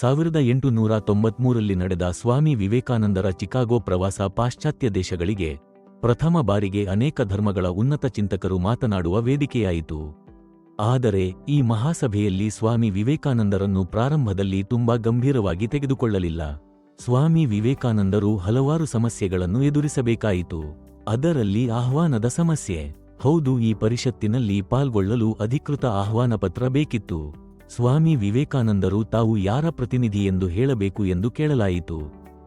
ಸಾವಿರದ ಎಂಟುನೂರ ತೊಂಬತ್ಮೂರಲ್ಲಿ ನಡೆದ ಸ್ವಾಮಿ ವಿವೇಕಾನಂದರ ಚಿಕಾಗೋ ಪ್ರವಾಸ ಪಾಶ್ಚಾತ್ಯ ದೇಶಗಳಿಗೆ ಪ್ರಥಮ ಬಾರಿಗೆ ಅನೇಕ ಧರ್ಮಗಳ ಉನ್ನತ ಚಿಂತಕರು ಮಾತನಾಡುವ ವೇದಿಕೆಯಾಯಿತು. ಆದರೆ, ಈ ಮಹಾಸಭೆಯಲ್ಲಿ ಸ್ವಾಮಿ ವಿವೇಕಾನಂದರನ್ನು ಪ್ರಾರಂಭದಲ್ಲಿ ತುಂಬಾ ಗಂಭೀರವಾಗಿ ತೆಗೆದುಕೊಳ್ಳಲಿಲ್ಲ. ಸ್ವಾಮಿ ವಿವೇಕಾನಂದರು ಹಲವಾರು ಸಮಸ್ಯೆಗಳನ್ನು ಎದುರಿಸಬೇಕಾಯಿತು. ಅದರಲ್ಲಿ ಆಹ್ವಾನದ ಸಮಸ್ಯೆ, ಹೌದು ಈ ಪರಿಷತ್ತಿನಲ್ಲಿ ಪಾಲ್ಗೊಳ್ಳಲು ಅಧಿಕೃತ ಆಹ್ವಾನ ಪತ್ರ ಬೇಕಿತ್ತು. ಸ್ವಾಮಿ ವಿವೇಕಾನಂದರು ತಾವು ಯಾರ ಪ್ರತಿನಿಧಿ ಎಂದು ಹೇಳಬೇಕು ಎಂದು ಕೇಳಲಾಯಿತು.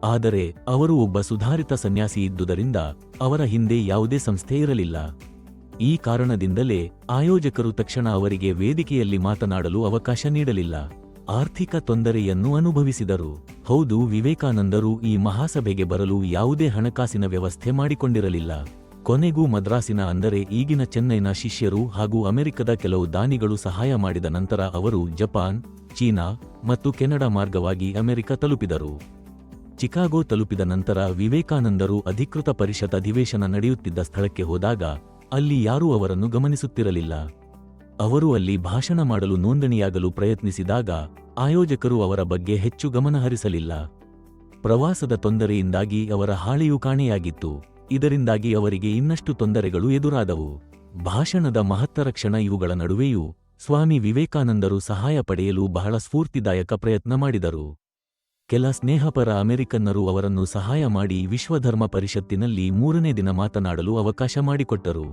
ಆದರೆ ಅವರು ಒಬ್ಬ ಸುಧಾರಿತ ಸನ್ಯಾಸಿ ಇದ್ದುದರಿಂದ ಅವರ ಹಿಂದೆ ಯಾವುದೇ ಸಂಸ್ಥೆ ಇರಲಿಲ್ಲ. ಈ ಕಾರಣದಿಂದಲೇ ಆಯೋಜಕರು ತಕ್ಷಣ ಅವರಿಗೆ ವೇದಿಕೆಯಲ್ಲಿ ಮಾತನಾಡಲು ಅವಕಾಶ ನೀಡಲಿಲ್ಲ. ಆರ್ಥಿಕ ತೊಂದರೆಯನ್ನು ಅನುಭವಿಸಿದರು. ಹೌದು, ವಿವೇಕಾನಂದರು ಈ ಮಹಾಸಭೆಗೆ ಬರಲು ಯಾವುದೇ ಹಣಕಾಸಿನ ವ್ಯವಸ್ಥೆ ಮಾಡಿಕೊಂಡಿರಲಿಲ್ಲ. ಕೊನೆಗೂ ಮದ್ರಾಸಿನ ಅಂದರೆ ಈಗಿನ ಚೆನ್ನೈನ ಶಿಷ್ಯರು ಹಾಗೂ ಅಮೆರಿಕದ ಕೆಲವು ದಾನಿಗಳು ಸಹಾಯ ಮಾಡಿದ ನಂತರ ಅವರು ಜಪಾನ್, ಚೀನಾ ಮತ್ತು ಕೆನಡಾ ಮಾರ್ಗವಾಗಿ ಅಮೆರಿಕ ತಲುಪಿದರು. ಚಿಕಾಗೋ ತಲುಪಿದ ನಂತರ ವಿವೇಕಾನಂದರು ಅಧಿಕೃತ ಪರಿಷತ್ ಅಧಿವೇಶನ ನಡೆಯುತ್ತಿದ್ದ ಸ್ಥಳಕ್ಕೆ ಹೋದಾಗ ಅಲ್ಲಿ ಯಾರೂ ಅವರನ್ನು ಗಮನಿಸುತ್ತಿರಲಿಲ್ಲ. ಅವರು ಅಲ್ಲಿ ಭಾಷಣ ಮಾಡಲು ನೋಂದಣಿಯಾಗಲು ಪ್ರಯತ್ನಿಸಿದಾಗ ಆಯೋಜಕರು ಅವರ ಬಗ್ಗೆ ಹೆಚ್ಚು ಗಮನಹರಿಸಲಿಲ್ಲ. ಪ್ರವಾಸದ ತೊಂದರೆಯಿಂದಾಗಿ ಅವರ ಹಾಳೆಯೂ ಕಾಣೆಯಾಗಿತ್ತು. ಇದರಿಂದಾಗಿ ಅವರಿಗೆ ಇನ್ನಷ್ಟು ತೊಂದರೆಗಳು ಎದುರಾದವು. ಭಾಷಣದ ಮಹತ್ತರ ಕ್ಷಣ ಇವುಗಳ ನಡುವೆಯೂ ಸ್ವಾಮಿ ವಿವೇಕಾನಂದರು ಸಹಾಯ ಪಡೆಯಲು ಬಹಳ ಸ್ಫೂರ್ತಿದಾಯಕ ಪ್ರಯತ್ನ ಮಾಡಿದರು. ಕೆಲ ಸ್ನೇಹಪರ ಅಮೆರಿಕನ್ನರು ಅವರನ್ನು ಸಹಾಯ ಮಾಡಿ ವಿಶ್ವಧರ್ಮ ಪರಿಷತ್ತಿನಲ್ಲಿ ಮೂರನೇ ದಿನ ಮಾತನಾಡಲು ಅವಕಾಶ ಮಾಡಿಕೊಟ್ಟರು.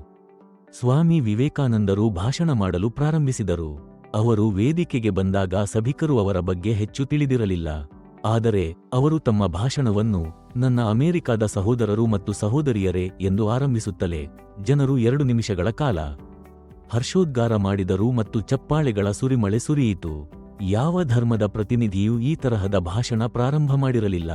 ಸ್ವಾಮಿ ವಿವೇಕಾನಂದರು ಭಾಷಣ ಮಾಡಲು ಪ್ರಾರಂಭಿಸಿದರು. ಅವರು ವೇದಿಕೆಗೆ ಬಂದಾಗ ಸಭಿಕರು ಅವರ ಬಗ್ಗೆ ಹೆಚ್ಚು ತಿಳಿದಿರಲಿಲ್ಲ. ಆದರೆ ಅವರು ತಮ್ಮ ಭಾಷಣವನ್ನು ನನ್ನ ಅಮೆರಿಕಾದ ಸಹೋದರರು ಮತ್ತು ಸಹೋದರಿಯರೇ ಎಂದು ಆರಂಭಿಸುತ್ತಲೇ ಜನರು ಎರಡು ನಿಮಿಷಗಳ ಕಾಲ ಹರ್ಷೋದ್ಗಾರ ಮಾಡಿದರು ಮತ್ತು ಚಪ್ಪಾಳೆಗಳ ಸುರಿಮಳೆ ಸುರಿಯಿತು. ಯಾವ ಧರ್ಮದ ಪ್ರತಿನಿಧಿಯೂ ಈ ತರಹದ ಭಾಷಣ ಪ್ರಾರಂಭ ಮಾಡಿರಲಿಲ್ಲ.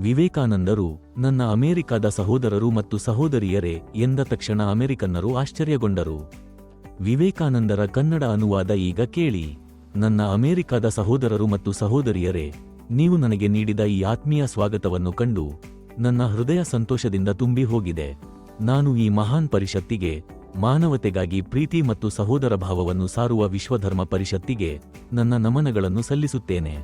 ವಿವೇಕಾನಂದರು, ನನ್ನ ಅಮೆರಿಕಾದ ಸಹೋದರರು ಮತ್ತು ಸಹೋದರಿಯರೇ ಎಂದ ತಕ್ಷಣ ಅಮೆರಿಕನ್ನರು ಆಶ್ಚರ್ಯಗೊಂಡರು. ವಿವೇಕಾನಂದರ ಕನ್ನಡ ಅನುವಾದ ಈಗ ಕೇಳಿ. ನನ್ನ ಅಮೆರಿಕಾದ ಸಹೋದರರು ಮತ್ತು ಸಹೋದರಿಯರೇ ನೀವು ನನಗೆ ನೀಡಿದ ಈ ಆತ್ಮೀಯ ಸ್ವಾಗತವನ್ನು ಕಂಡು ನನ್ನ ಹೃದಯ ಸಂತೋಷದಿಂದ ತುಂಬಿ ಹೋಗಿದೆ. ನಾನು ಈ ಮಹಾನ್ ಪರಿಷತ್ತಿಗೆ, ಮಾನವತೆಗಾಗಿ ಪ್ರೀತಿ ಮತ್ತು ಸಹೋದರ ಭಾವವನ್ನು ಸಾರುವ ವಿಶ್ವಧರ್ಮ ಪರಿಷತ್ತಿಗೆ ನನ್ನ ನಮನಗಳನ್ನು ಸಲ್ಲಿಸುತ್ತೇನೆ.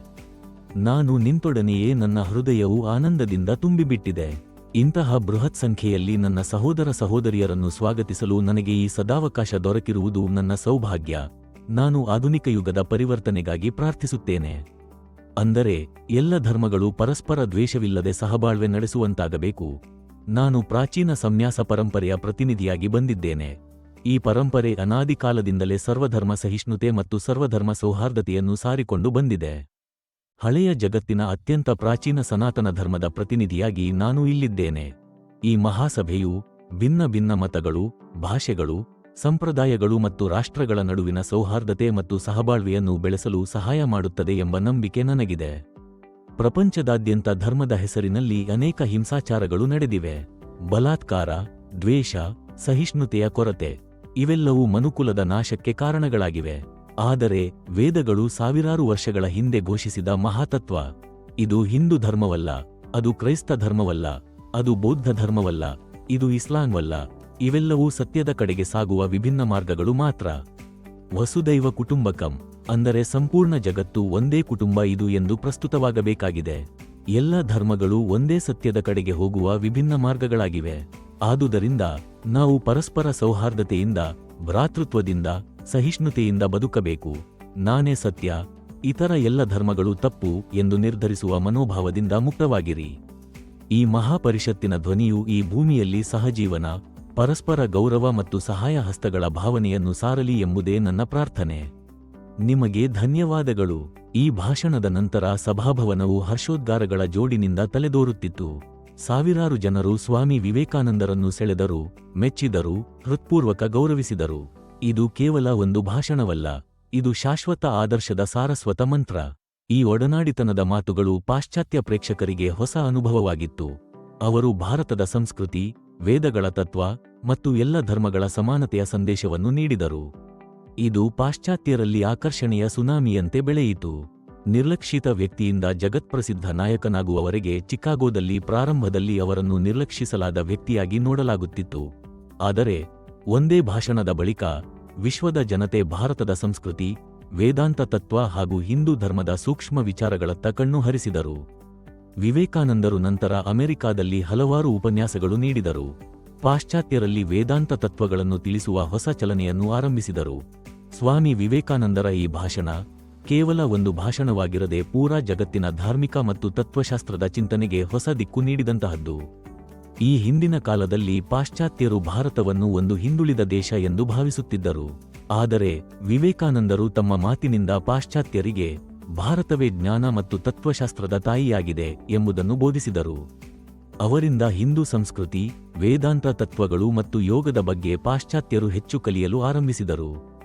ನಾನು ನಿಂತೊಡನೆಯೇ ನನ್ನ ಹೃದಯವು ಆನಂದದಿಂದ ತುಂಬಿಬಿಟ್ಟಿದೆ. ಇಂತಹ ಬೃಹತ್ ಸಂಖ್ಯೆಯಲ್ಲಿ ನನ್ನ ಸಹೋದರ ಸಹೋದರಿಯರನ್ನು ಸ್ವಾಗತಿಸಲು ನನಗೆ ಈ ಸದಾವಕಾಶ ದೊರಕಿರುವುದು ನನ್ನ ಸೌಭಾಗ್ಯ. ನಾನು ಆಧುನಿಕ ಯುಗದ ಪರಿವರ್ತನೆಗಾಗಿ ಪ್ರಾರ್ಥಿಸುತ್ತೇನೆ. ಅಂದರೆ ಎಲ್ಲ ಧರ್ಮಗಳು ಪರಸ್ಪರ ದ್ವೇಷವಿಲ್ಲದೆ ಸಹಬಾಳ್ವೆ ನಡೆಸುವಂತಾಗಬೇಕು. ನಾನು ಪ್ರಾಚೀನ ಸಂನ್ಯಾಸ ಪರಂಪರೆಯ ಪ್ರತಿನಿಧಿಯಾಗಿ ಬಂದಿದ್ದೇನೆ. ಈ ಪರಂಪರೆ ಅನಾದಿ ಕಾಲದಿಂದಲೇ ಸರ್ವಧರ್ಮ ಸಹಿಷ್ಣುತೆ ಮತ್ತು ಸರ್ವಧರ್ಮ ಸೌಹಾರ್ದತೆಯನ್ನು ಸಾರಿಕೊಂಡು ಬಂದಿದೆ. ಹಳೆಯ ಜಗತ್ತಿನ ಅತ್ಯಂತ ಪ್ರಾಚೀನ ಸನಾತನ ಧರ್ಮದ ಪ್ರತಿನಿಧಿಯಾಗಿ ನಾನು ಇಲ್ಲಿದ್ದೇನೆ. ಈ ಮಹಾಸಭೆಯು ಭಿನ್ನ ಭಿನ್ನ ಮತಗಳು, ಭಾಷೆಗಳು ಸಂಪ್ರದಾಯಗಳು ಮತ್ತು ರಾಷ್ಟ್ರಗಳ ನಡುವಿನ ಸೌಹಾರ್ದತೆ ಮತ್ತು ಸಹಬಾಳ್ವೆಯನ್ನು ಬೆಳೆಸಲು ಸಹಾಯ ಮಾಡುತ್ತದೆ ಎಂಬ ನಂಬಿಕೆ ನನಗಿದೆ. ಪ್ರಪಂಚದಾದ್ಯಂತ ಧರ್ಮದ ಹೆಸರಿನಲ್ಲಿ ಅನೇಕ ಹಿಂಸಾಚಾರಗಳು ನಡೆದಿವೆ. ಬಲಾತ್ಕಾರ, ದ್ವೇಷ, ಸಹಿಷ್ಣುತೆಯ ಕೊರತೆ, ಇವೆಲ್ಲವೂ ಮನುಕುಲದ ನಾಶಕ್ಕೆ ಕಾರಣಗಳಾಗಿವೆ. ಆದರೆ ವೇದಗಳು ಸಾವಿರಾರು ವರ್ಷಗಳ ಹಿಂದೆ ಘೋಷಿಸಿದ ಮಹಾತತ್ವ, ಇದು ಹಿಂದೂ ಧರ್ಮವಲ್ಲ, ಅದು ಕ್ರೈಸ್ತ ಧರ್ಮವಲ್ಲ, ಅದು ಬೌದ್ಧ ಧರ್ಮವಲ್ಲ, ಇದು ಇಸ್ಲಾಂವಲ್ಲ ಇವೆಲ್ಲವೂ ಸತ್ಯದ ಕಡೆಗೆ ಸಾಗುವ ವಿಭಿನ್ನ ಮಾರ್ಗಗಳು ಮಾತ್ರ. ವಸುದೈವ ಕುಟುಂಬಕಂ, ಅಂದರೆ ಸಂಪೂರ್ಣ ಜಗತ್ತು ಒಂದೇ ಕುಟುಂಬ ಇದು ಎಂದು ಪ್ರಸ್ತುತವಾಗಬೇಕಾಗಿದೆ. ಎಲ್ಲ ಧರ್ಮಗಳು ಒಂದೇ ಸತ್ಯದ ಕಡೆಗೆ ಹೋಗುವ ವಿಭಿನ್ನ ಮಾರ್ಗಗಳಾಗಿವೆ. ಆದುದರಿಂದ, ನಾವು ಪರಸ್ಪರ ಸೌಹಾರ್ದತೆಯಿಂದ, ಭ್ರಾತೃತ್ವದಿಂದ, ಸಹಿಷ್ಣುತೆಯಿಂದ ಬದುಕಬೇಕು. ನಾನೇ ಸತ್ಯ, ಇತರ ಎಲ್ಲ ಧರ್ಮಗಳು ತಪ್ಪು ಎಂದು ನಿರ್ಧರಿಸುವ ಮನೋಭಾವದಿಂದ ಮುಕ್ತವಾಗಿರಿ. ಈ ಮಹಾಪರಿಷತ್ತಿನ ಧ್ವನಿಯು ಈ ಭೂಮಿಯಲ್ಲಿ ಸಹಜೀವನ ಪರಸ್ಪರ ಗೌರವ ಮತ್ತು ಸಹಾಯ ಹಸ್ತಗಳ ಭಾವನೆಯನ್ನು ಸಾರಲಿ ಎಂಬುದೇ ನನ್ನ ಪ್ರಾರ್ಥನೆ. ನಿಮಗೆ ಧನ್ಯವಾದಗಳು. ಈ ಭಾಷಣದ ನಂತರ ಸಭಾಭವನವು ಹರ್ಷೋದ್ಗಾರಗಳ ಜೋಡಿನಿಂದ ತಲೆದೋರುತ್ತಿತ್ತು. ಸಾವಿರಾರು ಜನರು ಸ್ವಾಮಿ ವಿವೇಕಾನಂದರನ್ನು ಸೆಳೆದರು, ಮೆಚ್ಚಿದರು, ಹೃತ್ಪೂರ್ವಕ ಗೌರವಿಸಿದರು. ಇದು ಕೇವಲ ಒಂದು ಭಾಷಣವಲ್ಲ, ಇದು ಶಾಶ್ವತ ಆದರ್ಶದ ಸಾರಸ್ವತ ಮಂತ್ರ. ಈ ಒಡನಾಡಿತನದ ಮಾತುಗಳು ಪಾಶ್ಚಾತ್ಯ ಪ್ರೇಕ್ಷಕರಿಗೆ ಹೊಸ ಅನುಭವವಾಗಿತ್ತು. ಅವರು ಭಾರತದ ಸಂಸ್ಕೃತಿ, ವೇದಗಳ ತತ್ವ ಮತ್ತು ಎಲ್ಲ ಧರ್ಮಗಳ ಸಮಾನತೆಯ ಸಂದೇಶವನ್ನು ನೀಡಿದರು. ಇದು ಪಾಶ್ಚಾತ್ಯರಲ್ಲಿ ಆಕರ್ಷಣೆಯ ಸುನಾಮಿಯಂತೆ ಬೆಳೆಯಿತು. ನಿರ್ಲಕ್ಷಿತ ವ್ಯಕ್ತಿಯಿಂದ ಜಗತ್ಪ್ರಸಿದ್ಧ ನಾಯಕನಾಗುವವರೆಗೆ ಚಿಕಾಗೋದಲ್ಲಿ ಪ್ರಾರಂಭದಲ್ಲಿ ಅವರನ್ನು ನಿರ್ಲಕ್ಷಿಸಲಾದ ವ್ಯಕ್ತಿಯಾಗಿ ನೋಡಲಾಗುತ್ತಿತ್ತು. ಆದರೆ, ಒಂದೇ ಭಾಷಣದ ಬಳಿಕ, ವಿಶ್ವದ ಜನತೆ ಭಾರತದ ಸಂಸ್ಕೃತಿ, ವೇದಾಂತ ತತ್ವ ಹಾಗೂ ಹಿಂದೂ ಧರ್ಮದ ಸೂಕ್ಷ್ಮ ವಿಚಾರಗಳತ್ತ ಕಣ್ಣು ಹರಿಸಿದರು. ವಿವೇಕಾನಂದರು ನಂತರ ಅಮೆರಿಕಾದಲ್ಲಿ ಹಲವಾರು ಉಪನ್ಯಾಸಗಳು ನೀಡಿದರು. ಪಾಶ್ಚಾತ್ಯರಲ್ಲಿ ವೇದಾಂತ ತತ್ವಗಳನ್ನು ತಿಳಿಸುವ ಹೊಸ ಚಲನೆಯನ್ನು ಆರಂಭಿಸಿದರು. ಸ್ವಾಮಿ ವಿವೇಕಾನಂದರ ಈ ಭಾಷಣ ಕೇವಲ ಒಂದು ಭಾಷಣವಾಗಿರದೆ ಪೂರಾ ಜಗತ್ತಿನ ಧಾರ್ಮಿಕ ಮತ್ತು ತತ್ವಶಾಸ್ತ್ರದ ಚಿಂತನೆಗೆ ಹೊಸ ದಿಕ್ಕು ನೀಡಿದಂತಹದ್ದು. ಈ ಹಿಂದಿನ ಕಾಲದಲ್ಲಿ ಪಾಶ್ಚಾತ್ಯರು ಭಾರತವನ್ನು ಒಂದು ಹಿಂದುಳಿದ ದೇಶ ಎಂದು ಭಾವಿಸುತ್ತಿದ್ದರು. ಆದರೆ ವಿವೇಕಾನಂದರು ತಮ್ಮ ಮಾತಿನಿಂದ ಪಾಶ್ಚಾತ್ಯರಿಗೆ ಭಾರತವೇ ಜ್ಞಾನ ಮತ್ತು ತತ್ವಶಾಸ್ತ್ರದ ತಾಯಿಯಾಗಿದೆ ಎಂಬುದನ್ನು ಬೋಧಿಸಿದರು. ಅವರಿಂದ ಹಿಂದೂ ಸಂಸ್ಕೃತಿ ವೇದಾಂತ ತತ್ವಗಳು ಮತ್ತು ಯೋಗದ ಬಗ್ಗೆ ಪಾಶ್ಚಾತ್ಯರು ಹೆಚ್ಚು ಕಲಿಯಲು ಆರಂಭಿಸಿದರು.